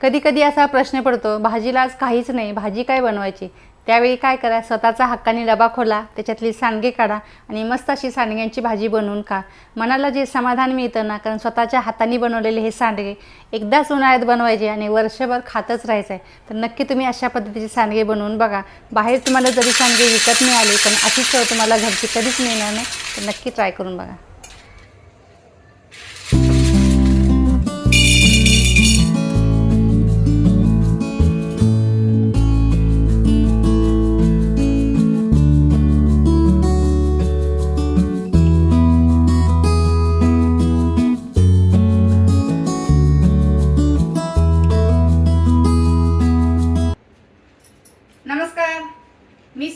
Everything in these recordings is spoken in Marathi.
कधी कधी असा प्रश्न पडतो भाजीला आज काहीच नाही भाजी काय बनवायची? त्यावेळी काय करा स्वतःचा हक्काने डबा खोला त्याच्यातली सांडगे काढा आणि मस्त अशी सांडग्यांची भाजी बनवून खा. मनाला जे समाधान मिळतं ना कारण स्वतःच्या हाताने बनवलेले हे सांडगे एकदाच उन्हाळ्यात बनवायचे आणि वर्षभर खातच राहायचं आहे तर नक्की तुम्ही अशा पद्धतीचे सांडगे बनवून बघा. बाहेर तुम्हाला जरी सांडगे विकत मिळाले पण अशीच चव तुम्हाला घरची कधीच मिळणार नाही तर नक्की ट्राय करून बघा.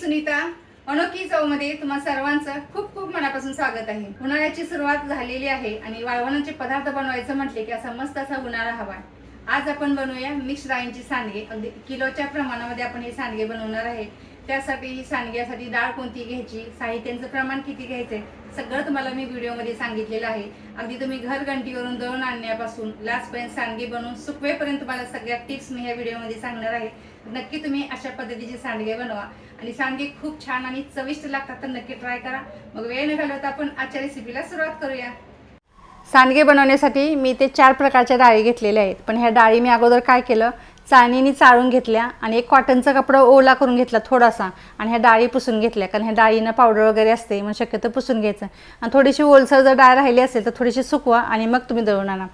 सुनीता अनोखी चवमध्ये तुम्हा सर्वांचं खूप खूप मनापासून स्वागत आहे. उन्हाळ्याची सुरुवात झालेली आहे आणि वाळवणाचे पदार्थ बनवायचं म्हटले की असा मस्त असा उन्हाळा हवा आज आपण बनवूया मिक्स राईंची सांडगे. अगदी किलोच्या प्रमाणामध्ये आपण हे सांडगे बनवणार आहे. त्यासाठी सांडग्यासाठी डाळ कोणती घ्यायची साहित्यांचं प्रमाण किती घ्यायचंय सगळं तुम्हाला मी व्हिडिओमध्ये सांगितलेलं आहे. अगदी तुम्ही घर घंटीवरून दळून आणण्यापासून लास्टपर्यंत सांडगे बनवून सुकवेपर्यंत तुम्हाला सगळ्या टिप्स मी ह्या व्हिडिओमध्ये सांगणार आहे. नक्की तुम्ही अशा पद्धतीचे सांडगे बनवा आणि सांडगे खूप छान आणि चविष्ट लागतात तर नक्की ट्राय करा. मग वेळ न घालवता आपण आजच्या रेसिपीला सुरुवात करूया. सांडगे बनवण्यासाठी मी ते चार प्रकारच्या डाळी घेतलेल्या आहेत. पण ह्या डाळी मी अगोदर काय केलं चाळणीने चाळून घेतल्या आणि एक कॉटनचा कपडा ओला करून घेतला थोडासा आणि ह्या डाळी पुसून घेतल्या. कारण ह्या डाळीनं पावडर वगैरे असते मग शक्यतो पुसून घ्यायचं. आणि थोडीशी ओलसर जर डाळ राहिली असेल तर थोडीशी सुकवा आणि मग तुम्ही दळून आणा.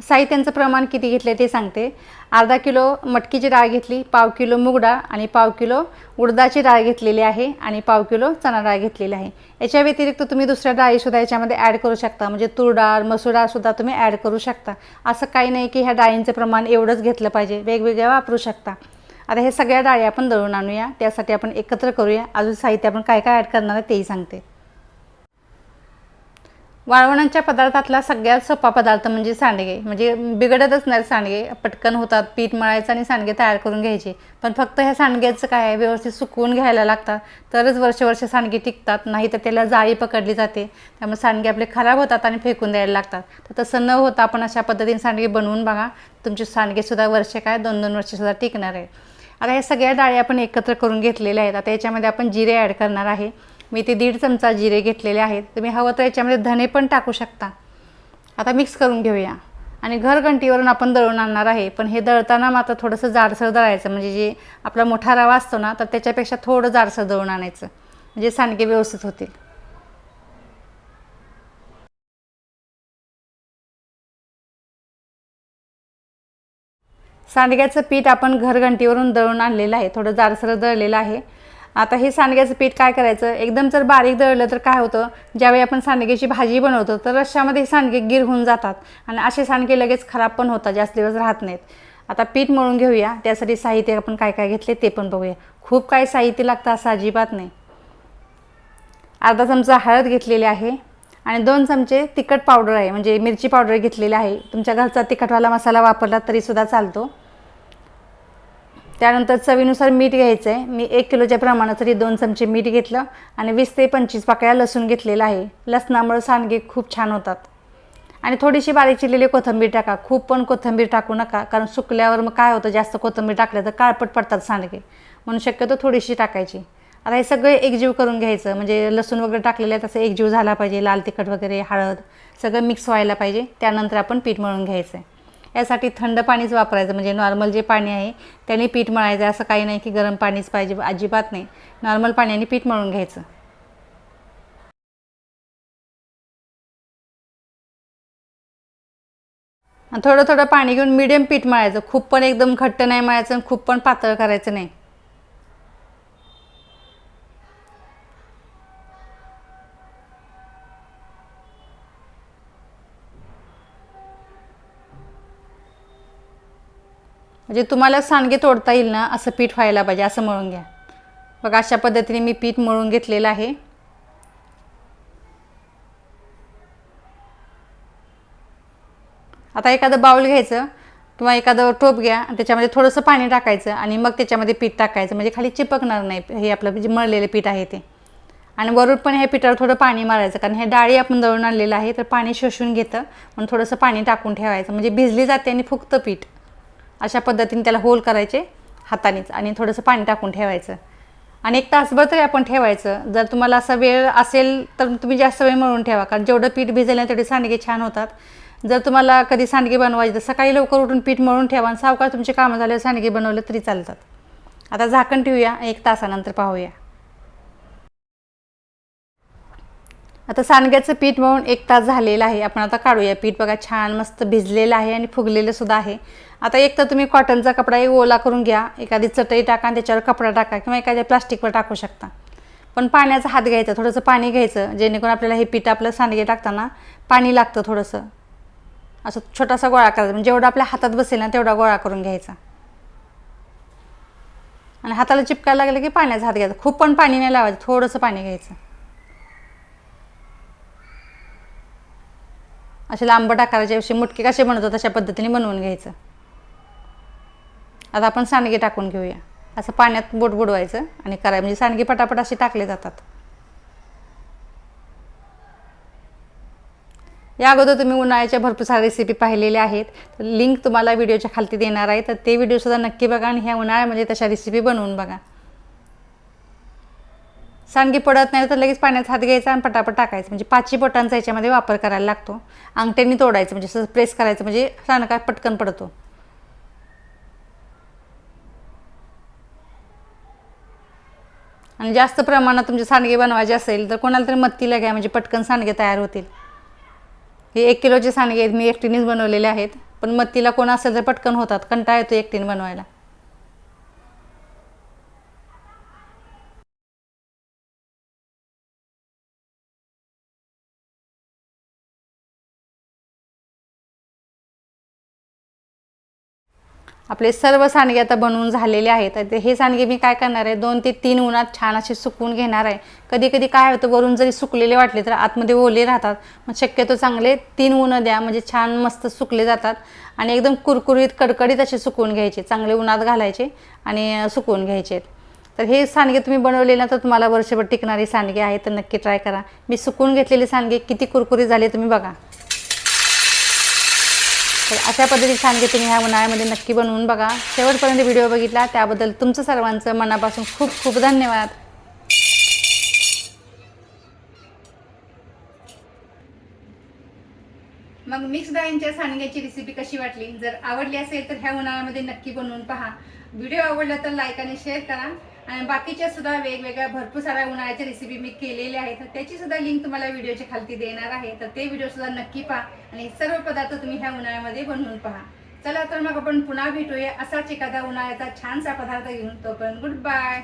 साहित्यांचं प्रमाण किती घेतलं ते सांगते. अर्धा किलो मटकीची डाळ घेतली पाव किलो मूग डाळ आणि पाव किलो उडदाची डाळ घेतलेली आहे आणि पाव किलो चणा डाळ घेतलेली आहे. याच्या व्यतिरिक्त तुम्ही दुसऱ्या डाळीसुद्धा याच्यामध्ये ॲड करू शकता. म्हणजे तूर डाळ मसूर डाळसुद्धा तुम्ही ॲड करू शकता. असं काही नाही की ह्या डाळींचं प्रमाण एवढंच घेतलं पाहिजे. वेगवेगळ्या वापरू शकता. आता हे सगळ्या डाळी आपण दळून आणूया. त्यासाठी आपण एकत्र करूया. अजून साहित्य आपण काय काय ॲड करणार आहे तेही सांगते. वाळवणांच्या पदार्थातला सगळ्यात सोपा पदार्थ म्हणजे सांडगे. म्हणजे बिघडतच नाही सांडगे. पटकन होतात पीठ मळायचं आणि सांडगे तयार करून घ्यायचे. पण फक्त ह्या सांडग्याचं काय आहे? व्यवस्थित सुकवून घ्यायला लागतात. तरच वर्ष वर्ष सांडगे टिकतात. नाही तर त्याला जाळी पकडली जाते. त्यामुळे सांडगे आपले खराब होतात आणि फेकून द्यायला लागतात. तर तसं न होता आपण अशा पद्धतीने सांडगे बनवून बघा. तुमचे सांडगेसुद्धा वर्ष काय? दोन दोन वर्षसुद्धा टिकणार आहे. आता ह्या सगळ्या डाळी आपण एकत्र करून घेतलेल्या आहेत. आता याच्यामध्ये आपण जिरे ॲड करणार आहे. मी ते दीड चमचा जिरे घेतलेले आहेत. तुम्ही हवं तर याच्यामध्ये धने पण टाकू शकता. आता मिक्स करून घेऊया. आणि घरघंटीवरून आपण दळून आणणार आहे. पण हे दळताना मात्र थोडंसं जाडसर दळायचं. म्हणजे जे आपला मोठा रवा असतो ना तर त्याच्यापेक्षा थोडं जाडसर दळून आणायचं. म्हणजे सांडगे व्यवस्थित होतील. सांडग्याचं पीठ आपण घरघंटीवरून दळून आणलेलं आहे. थोडं जाडसर दळलेलं आहे. आता हे सांडग्याचं पीठ काय करायचं? एकदम जर बारीक दळलं तर काय होतं? ज्यावेळी आपण सांडग्याची भाजी बनवतो तर रश्श्यामध्ये हे सांडगे गिर होऊन जातात आणि असे सांडगे लगेच खराब पण होतात जास्त दिवस राहत नाहीत. आता पीठ मळून घेऊया. त्यासाठी साहित्य आपण काय काय घेतले ते पण बघूया. खूप काही साहित्य लागतं असं अजिबात नाही. अर्धा चमचा हळद घेतलेली आहे आणि दोन चमचे तिखट पावडर आहे. म्हणजे मिरची पावडर घेतलेली आहे. तुमच्या घरचा तिखटवाला मसाला वापरला तरीसुद्धा चालतो. त्यानंतर चवीनुसार मीठ घ्यायचं आहे मी एक किलोच्या प्रमाणासाठी दोन चमचे मीठ घेतलं आणि वीस ते पंचवीस पाकळ्या लसूण घेतलेला आहे. लसणामुळं सांडगे खूप छान होतात. आणि थोडीशी बारीक चिरलेली कोथिंबीर टाका. खूप पण कोथिंबीर टाकू नका कारण सुकल्यावर मग काय होतं जास्त कोथिंबीर टाकलं तर काळपट पडतात सांडगे. म्हणून शक्यतो थोडीशी टाकायची. आता हे सगळे एकजीव करून घ्यायचं. म्हणजे लसूण वगैरे टाकलेलं आहे तसं एकजीव झाला पाहिजे. लाल तिखट वगैरे हळद सगळं मिक्स व्हायला पाहिजे. त्यानंतर आपण पीठ मळून घ्यायचं आहे यासाठी थंड पाणीच वापरायचं. म्हणजे नॉर्मल जे पाणी आहे त्याने पीठ मळायचं. असं काही नाही की गरम पाणीच पाहिजे अजिबात नाही. नॉर्मल पाण्याने पीठ मळून घ्यायचं. थोडं थोडं पाणी घेऊन मिडियम पीठ मळायचं. खूप पण एकदम घट्ट नाही मळायचं आणि खूप पण पातळ करायचं नाही. म्हणजे तुम्हाला सांडगे तोडता येईल ना असं पीठ व्हायला पाहिजे असं मळून घ्या. बघा अशा पद्धतीने मी पीठ मळून घेतलेलं आहे. आता एखादं बाऊल घ्यायचं किंवा एखादं टोप घ्या आणि त्याच्यामध्ये थोडंसं पाणी टाकायचं आणि मग त्याच्यामध्ये पीठ टाकायचं. म्हणजे खाली चिपकणार नाही हे आपलं जे मळलेलं पीठ आहे ते. आणि वरून पण ह्या पिठावर थोडं पाणी मारायचं कारण हे डाळी आपण दळून आणलेलं आहे तर पाणी शोषून घेतं. म्हणून थोडंसं पाणी टाकून ठेवायचं. म्हणजे भिजली जाते आणि फुगतं पीठ. अशा पद्धतीने त्याला होल करायचे हातानेच आणि थोडंसं पाणी टाकून ठेवायचं. आणि एक तासभर तरी आपण ठेवायचं. जर तुम्हाला असा वेळ असेल तर तुम्ही जास्त वेळ मळून ठेवा कारण जेवढं पीठ भिजेल ना तेवढे सांडगे छान होतात. जर तुम्हाला कधी सांडगे बनवायचे तर सकाळी लवकर उठून पीठ मळून ठेवा आणि सावकाळ तुमचे कामं झाले सांडगे बनवलं तरी चालतात. आता झाकण ठेवूया एक तासानंतर पाहूया. आता सांडग्याचं पीठ मळून एक तास झालेलं आहे. आपण आता काढूया. पीठ बघा छान मस्त भिजलेलं आहे आणि फुगलेलं सुद्धा आहे. आता एक तर तुम्ही कॉटनचा कपडा एक ओला करून घ्या. एखादी चटई टाका आणि त्याच्यावर कपडा टाका किंवा एखाद्या प्लास्टिकवर टाकू शकता. पण पाण्याचा हात घ्यायचा थोडंसं पाणी घ्यायचं जेणेकरून आपल्याला हे पीठ आपलं सांडगे टाकताना पाणी लागतं थोडंसं. असं छोटासा गोळा करायचा म्हणजे जेवढा आपल्या हातात बसेल ना तेवढा गोळा करून घ्यायचा. आणि हाताला चिपकायला लागलं की पाण्याचा हात घ्यायचा. खूप पण पाणी नाही लावायचं थोडंसं पाणी घ्यायचं. असे लांबट आकाराच्या असे मुटके कसे बनवतो तशा पद्धतीने बनवून घ्यायचं. आता आपण सांडगे टाकून घेऊया. असं पाण्यात बोट बुडवायचं आणि करायचं म्हणजे सांडगे पटापट असे टाकले जातात. या अगोदर तुम्ही उन्हाळ्याच्या भरपूर साऱ्या रेसिपी पाहिलेल्या आहेत. लिंक तुम्हाला व्हिडिओच्या खालती देणार आहे. तर ते व्हिडिओसुद्धा नक्की बघा आणि ह्या उन्हाळ्यामध्ये तशा रेसिपी बनवून बघा. सांडगे पडत नाही तर लगेच पाण्यात हात घ्यायचा आणि पटापट टाकायचं. म्हणजे पाचही बोटांचा याच्यामध्ये वापर करायला लागतो. अंगठ्यांनी तोडायचं म्हणजे असं प्रेस करायचं म्हणजे सांडगा पटकन पडतो. आणि जास्त प्रमाणात तुमचे सांडगे बनवायचे असेल तर कोणाला तरी मत्तीला घ्या म्हणजे पटकन सांडगे तयार होतील. हे एक किलोचे सांडगे आहेत मी एकटीनेच बनवलेले आहेत. पण मत्तीला कोण असेल तर पटकन होतात कंटाळा येतो एकटीने बनवायला. आपले सर्व सांडगे आता बनवून झालेले आहेत. तर हे सांडगे मी काय करणार आहे? दोन ते तीन उन्हात छान असे सुकवून घेणार आहे. कधी कधी काय होतं वरून जरी सुकलेले वाटले तर आतमध्ये ओले राहतात. मग शक्यतो चांगले तीन उन्हं द्या म्हणजे छान मस्त सुकले जातात. आणि एकदम कुरकुरीत कडकडीत असे सुकवून घ्यायचे. चांगले उन्हात घालायचे आणि सुकवून घ्यायचे. तर हे सांडगे तुम्ही बनवले ना तर तुम्हाला वर्षभर टिकणारे सांडगे आहेत. तर नक्की ट्राय करा. मी सुकवून घेतलेले सांडगे किती कुरकुरीत झाले तुम्ही बघा. तर अशा पद्धतीचे की तुम्ही ह्या उन्हाळ्यामध्ये नक्की बनवून बघा. शेवटपर्यंत व्हिडिओ बघितला त्याबद्दल तुमचं सर्वांचं मनापासून खूप खूप धन्यवाद. मग मिक्स डाळींच्या सांडग्याची रेसिपी कशी वाटली? जर आवडली असेल तर ह्या उन्हाळ्यामध्ये नक्की बनवून पहा. व्हिडिओ आवडला तर लाईक आणि शेअर करा. आणि बाकीच्या सुद्धा वेगवेगळ्या भरपूर साऱ्या उन्हाळ्याच्या रेसिपी मी केलेल्या आहेत. तर त्याची सुद्धा लिंक तुम्हाला व्हिडिओच्या खालती देणार आहे. तर ते व्हिडिओ सुद्धा नक्की पहा आणि सर्व पदार्थ तुम्ही ह्या उन्हाळ्यामध्ये बनवून पहा. चला तर मग आपण पुन्हा भेटूया असाच एखादा उन्हाळ्याचा छानसा पदार्थ घेऊन. तोपर्यंत गुड बाय